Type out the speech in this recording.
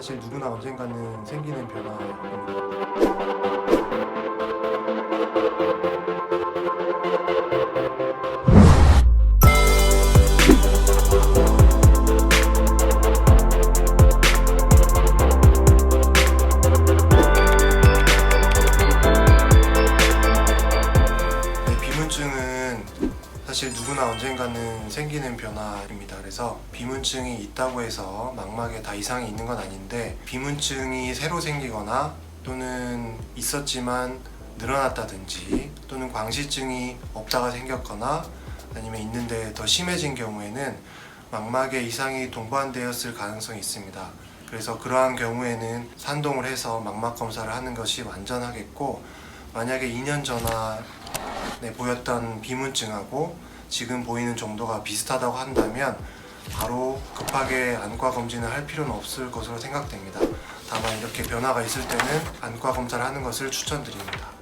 사실 누구나 언젠가는 생기는 변화입니다. 네, 비문증은 사실 누구나 언젠가는 생기는 변화입니다. 그래서 비문증이 있다고 해서 망막에 다 이상이 있는 건 아닌데 비문증이 새로 생기거나 또는 있었지만 늘어났다든지 또는 광시증이 없다가 생겼거나 아니면 있는데 더 심해진 경우에는 망막에 이상이 동반되었을 가능성이 있습니다. 그래서 그러한 경우에는 산동을 해서 망막 검사를 하는 것이 완전하겠고 만약에 2년 전화 네, 보였던 비문증하고 지금 보이는 정도가 비슷하다고 한다면 바로 급하게 안과 검진을 할 필요는 없을 것으로 생각됩니다. 다만 이렇게 변화가 있을 때는 안과 검사를 하는 것을 추천드립니다.